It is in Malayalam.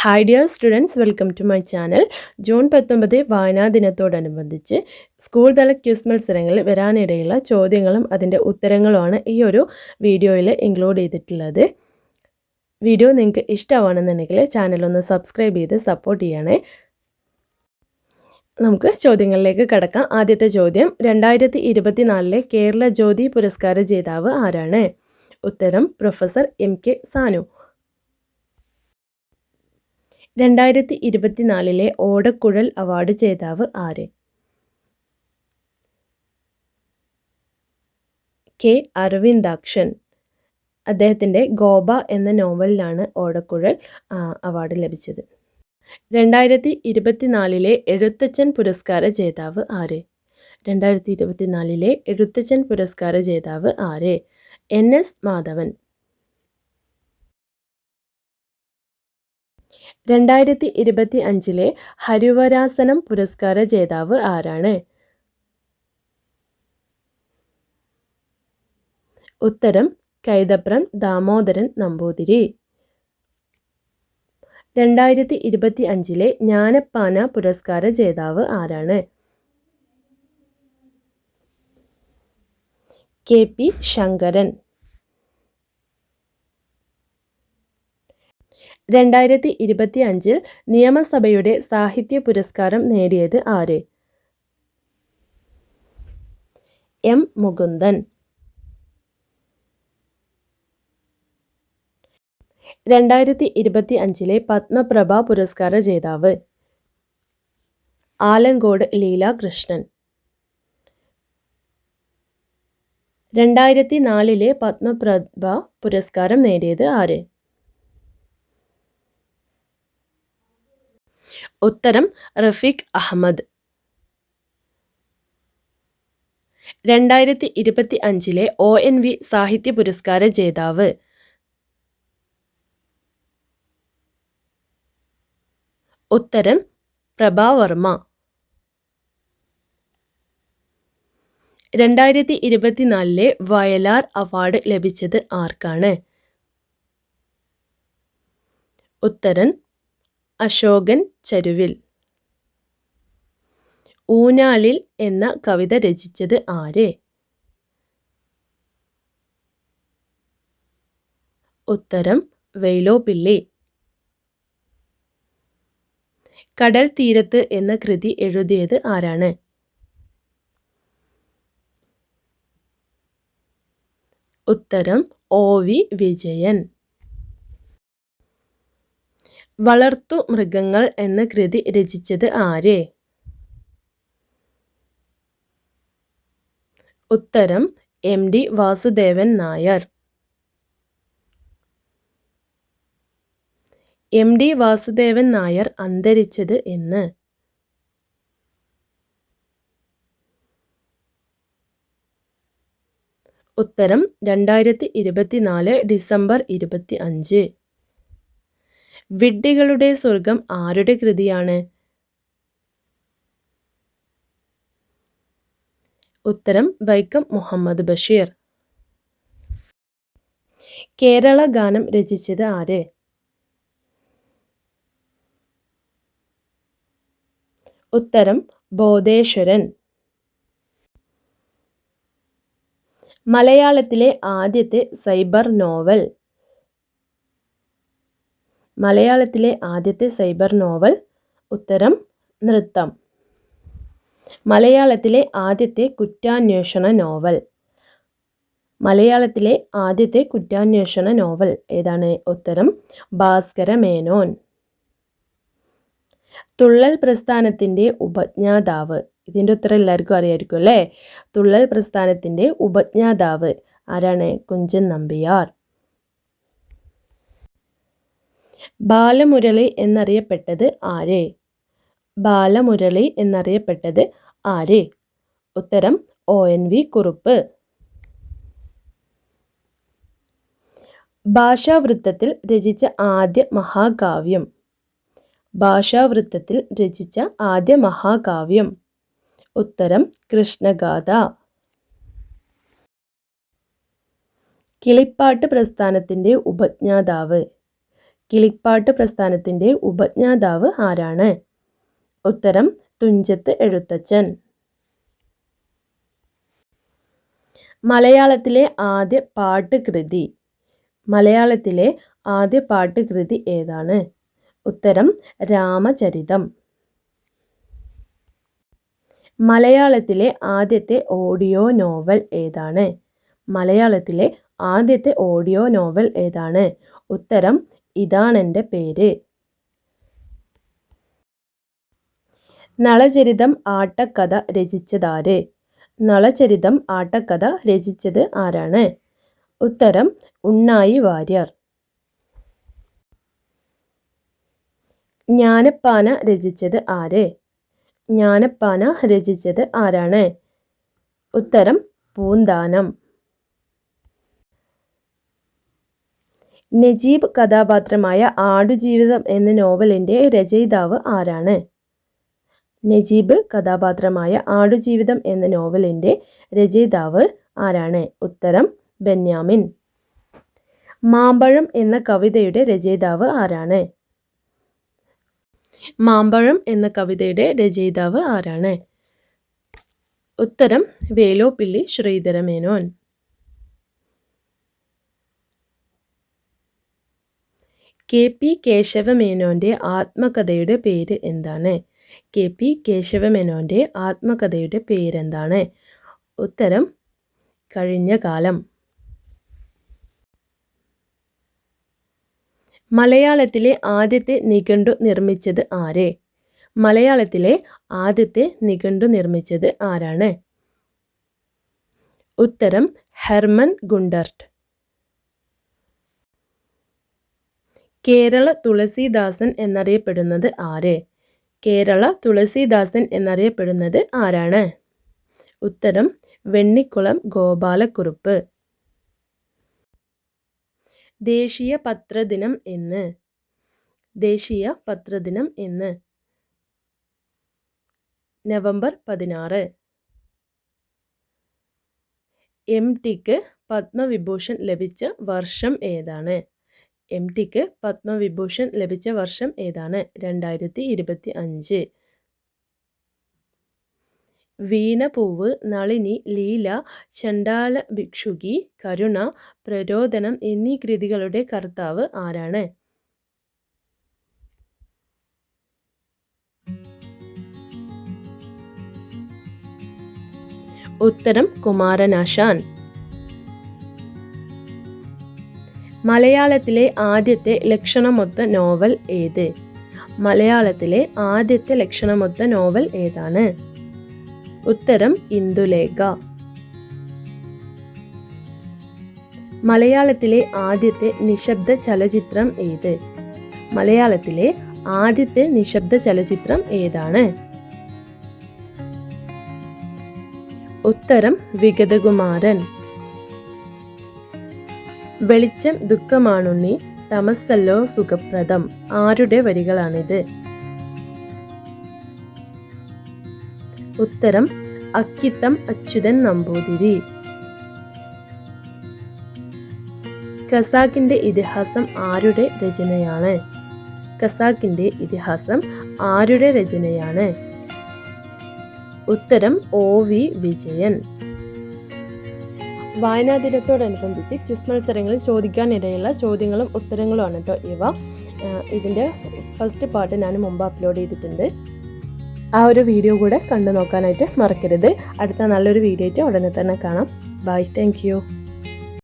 Hi dear students welcome to my channel June പത്തൊമ്പത് വായനാ ദിനത്തോടനുബന്ധിച്ച് സ്കൂൾ തല ക്യൂസ് മത്സരങ്ങളിൽ വരാനിടയുള്ള ചോദ്യങ്ങളും അതിന്റെ ഉത്തരങ്ങളുമാണ് ഈ ഒരു വീഡിയോയിൽ ഇൻക്ലൂഡ് ചെയ്തിട്ടുള്ളത്. വീഡിയോ നിങ്ങൾക്ക് ഇഷ്ടമാണെന്നുണ്ടെങ്കിൽ ചാനലൊന്ന് സബ്സ്ക്രൈബ് ചെയ്ത് സപ്പോർട്ട് ചെയ്യണേ. നമുക്ക് ചോദ്യങ്ങളിലേക്ക് കടക്കാം. ആദ്യത്തെ ചോദ്യം രണ്ടായിരത്തി ഇരുപത്തിനാലിലെ കേരള ജ്യോതി പുരസ്കാര ജേതാവ് ആരാണ്? ഉത്തരം പ്രൊഫസർ എം കെ സാനു രണ്ടായിരത്തി ഇരുപത്തിനാലിലെ ഓടക്കുഴൽ അവാർഡ് ജേതാവ് ആര്? കെ. അരവിന്ദാക്ഷൻ. അദ്ദേഹത്തിന്റെ ഗോബ എന്ന നോവലിലാണ് ഓടക്കുഴൽ അവാർഡ് ലഭിച്ചത്. രണ്ടായിരത്തി ഇരുപത്തിനാലിലെ എഴുത്തച്ഛൻ പുരസ്കാര ജേതാവ് ആര്? രണ്ടായിരത്തി ഇരുപത്തിനാലിലെ എഴുത്തച്ഛൻ പുരസ്കാര ജേതാവ് ആര്? എൻ. എസ്. മാധവൻ. രണ്ടായിരത്തി ഇരുപത്തി അഞ്ചിലെ ഹരിവരാസനം പുരസ്കാര ജേതാവ് ആരാണ്? ഉത്തരം കൈതപ്രം ദാമോദരൻ നമ്പൂതിരി. രണ്ടായിരത്തി ഇരുപത്തി അഞ്ചിലെ ജ്ഞാനപ്പാന പുരസ്കാര ജേതാവ് ആരാണ്? K P Sankaran. രണ്ടായിരത്തി ഇരുപത്തി അഞ്ചിൽ നിയമസഭയുടെ സാഹിത്യ പുരസ്കാരം നേടിയത് ആര്? എം. മുകുന്ദൻ. രണ്ടായിരത്തി ഇരുപത്തി അഞ്ചിലെ പത്മപ്രഭ പുരസ്കാര ജേതാവ്. ആലങ്കോട് ലീല കൃഷ്ണൻ രണ്ടായിരത്തി നാലിലെ പത്മപ്രഭ പുരസ്കാരം നേടിയത് ആര്? ഉത്തരം റഫീഖ് അഹമ്മദ്. രണ്ടായിരത്തി ഇരുപത്തി അഞ്ചിലെ ഒ എൻ വി സാഹിത്യ പുരസ്കാര ജേതാവ്. ഉത്തരം പ്രഭാവർമ്മ രണ്ടായിരത്തി ഇരുപത്തിനാലിലെ വയലാർ അവാർഡ് ലഭിച്ചത് ആർക്കാണ്? ഉത്തരൻ അശോകൻ ചരുവിൽ. ഊനാലിൽ എന്ന കവിത രചിച്ചത് ആര്? ഉത്തരം വെയിലോപ്പിള്ളി. കടൽ തീരത്ത് എന്ന കൃതി എഴുതിയത് ആരാണ്? ഉത്തരം ഒ വി വിജയൻ. വളർത്തു മൃഗങ്ങൾ എന്ന കൃതി രചിച്ചത് ആര്? ഉത്തരം M. D. Vasudevan Nair. M. D. Vasudevan Nair അന്തരിച്ചത് എന്ന്. ഉത്തരം രണ്ടായിരത്തി ഇരുപത്തിനാല് ഡിസംബർ ഇരുപത്തി അഞ്ച് വിഡ്ഢികളുടെ സ്വർഗം ആരുടെ കൃതിയാണ്? ഉത്തരം വൈക്കം മുഹമ്മദ് ബഷീർ. കേരള ഗാനം രചിച്ചത് ആര്? ഉത്തരം ബോധേശ്വരൻ. മലയാളത്തിലെ ആദ്യത്തെ സൈബർ നോവൽ. മലയാളത്തിലെ ആദ്യത്തെ സൈബർ നോവൽ ഉത്തരം നൃത്തം. മലയാളത്തിലെ ആദ്യത്തെ കുറ്റാന്വേഷണ നോവൽ. മലയാളത്തിലെ ആദ്യത്തെ കുറ്റാന്വേഷണ നോവൽ ഏതാണ്? ഉത്തരം ഭാസ്കര മേനോൻ. തുള്ളൽ പ്രസ്ഥാനത്തിന്റെ ഉപജ്ഞാതാവ്. ഇതിന്റെ ഉത്തരം എല്ലാവർക്കും അറിയായിരിക്കും അല്ലേ? തുള്ളൽ പ്രസ്ഥാനത്തിന്റെ ഉപജ്ഞാതാവ് ആരാണ്? കുഞ്ചൻ നമ്പിയാർ. ബാലമുരളി എന്നറിയപ്പെട്ടത് ആര്? ബാലമുരളി എന്നറിയപ്പെട്ടത് ആര്? ഉത്തരം ഒ എൻ വി കുറുപ്പ്. ഭാഷാവൃത്തത്തിൽ രചിച്ച ആദ്യ മഹാകാവ്യം. ഭാഷാവൃത്തത്തിൽ രചിച്ച ആദ്യ മഹാകാവ്യം. ഉത്തരം കൃഷ്ണഗാഥ. കിളിപ്പാട്ട് പ്രസ്ഥാനത്തിന്റെ ഉപജ്ഞാതാവ്. കിളിപ്പാട്ട് പ്രസ്ഥാനത്തിന്റെ ഉപജ്ഞാതാവ് ആരാണ്? ഉത്തരം തുഞ്ചത്ത് എഴുത്തച്ഛൻ. മലയാളത്തിലെ ആദ്യ പാട്ട് കൃതി മലയാളത്തിലെ ആദ്യ പാട്ട് കൃതി ഏതാണ്? ഉത്തരം രാമചരിതം. മലയാളത്തിലെ ആദ്യത്തെ ഓഡിയോ നോവൽ ഏതാണ്? മലയാളത്തിലെ ആദ്യത്തെ ഓഡിയോ നോവൽ ഏതാണ്? ഉത്തരം ഇതാണെന്റെ പേര്. നളചരിതം ആട്ടക്കഥ രചിച്ചതാര്? നളചരിതം ആട്ടക്കഥ രചിച്ചത് ആരാണ്? ഉത്തരം ഉണ്ണായി വാര്യർ. ജ്ഞാനപ്പാന രചിച്ചത് ആര്? ജ്ഞാനപ്പാന രചിച്ചത് ആരാണ്? ഉത്തരം പൂന്താനം. നജീബ് കഥാപാത്രമായ ആടുജീവിതം എന്ന നോവലിന്റെ രചയിതാവ് ആരാണ്? നജീബ് കഥാപാത്രമായ ആടുജീവിതം എന്ന നോവലിന്റെ രചയിതാവ് ആരാണ്? ഉത്തരം ബെന്യാമിൻ. മാമ്പഴം എന്ന കവിതയുടെ രചയിതാവ് ആരാണ്? മാമ്പഴം എന്ന കവിതയുടെ രചയിതാവ് ആരാണ്? ഉത്തരം വേലോപ്പിള്ളി ശ്രീധരമേനോൻ. കെ പി കേശവമേനോന്റെ ആത്മകഥയുടെ പേര് എന്താണ്? കെ പി കേശവമേനോന്റെ ആത്മകഥയുടെ പേരെന്താണ്? ഉത്തരം കഴിഞ്ഞ കാലം. മലയാളത്തിലെ ആദ്യത്തെ നിഘണ്ടു നിർമ്മിച്ചത് ആരെ? മലയാളത്തിലെ ആദ്യത്തെ നിഘണ്ടു നിർമ്മിച്ചത് ആരാണ്? ഉത്തരം ഹെർമൻ ഗുണ്ടർട്ട്. കേരള തുളസീദാസൻ എന്നറിയപ്പെടുന്നത് ആര്? കേരള തുളസീദാസൻ എന്നറിയപ്പെടുന്നത് ആരാണ്? ഉത്തരം വെണ്ണിക്കുളം ഗോപാലക്കുറുപ്പ്. ദേശീയ പത്രദിനം എന്ന്. ദേശീയ പത്രദിനം എന്ന്. നവംബർ പതിനാറ്. എം ടിക്ക് പത്മവിഭൂഷൺ ലഭിച്ച വർഷം ഏതാണ്? എം ടിക്ക് പത്മവിഭൂഷൺ ലഭിച്ച വർഷം ഏതാണ്? രണ്ടായിരത്തി ഇരുപത്തി അഞ്ച് വീണപൂവ് നളിനി ലീല ചണ്ടാല ഭിക്ഷുകി കരുണ പ്രരോദനം എന്നീ കൃതികളുടെ കർത്താവ് ആരാണ്? ഉത്തരം കുമാരനാശാൻ. മലയാളത്തിലെ ആദ്യത്തെ ലക്ഷണമൊത്ത നോവൽ ഏത്? മലയാളത്തിലെ ആദ്യത്തെ ലക്ഷണമൊത്ത നോവൽ ഏതാണ്? ഉത്തരം ഇന്ദുലേഖ. മലയാളത്തിലെ ആദ്യത്തെ നിശബ്ദ ചലച്ചിത്രം ഏത്? മലയാളത്തിലെ ആദ്യത്തെ നിശബ്ദ ചലച്ചിത്രം ഏതാണ്? ഉത്തരം വിഗതകുമാരൻ. വെളിച്ചം ദുഃഖമാണുണ്ണി തമസ്സല്ലോ സുഖപ്രദം. ആരുടെ വരികളാണിത്? ഉത്തരം അക്കിത്തം അച്യുതൻ നമ്പൂതിരി. ഖസാക്കിന്റെ ഇതിഹാസം ആരുടെ രചനയാണ്? ഖസാക്കിന്റെ ഇതിഹാസം ആരുടെ രചനയാണ്? ഉത്തരം ഒ വി വിജയൻ. വായനാ ദിനത്തോടനുബന്ധിച്ച് ക്വിസ് മത്സരങ്ങളിൽ ചോദിക്കാനിടയുള്ള ചോദ്യങ്ങളും ഉത്തരങ്ങളുമാണ് കേട്ടോ ഇവ. ഇതിന്റെ ഫസ്റ്റ് പാർട്ട് ഞാൻ മുമ്പ് അപ്ലോഡ് ചെയ്തിട്ടുണ്ട്. ആ ഒരു വീഡിയോ കൂടെ കണ്ടു നോക്കാനായിട്ട് മറക്കരുത്. അടുത്ത നല്ലൊരു വീഡിയോ ആയിട്ട് ഉടനെ തന്നെ കാണാം. Bye thank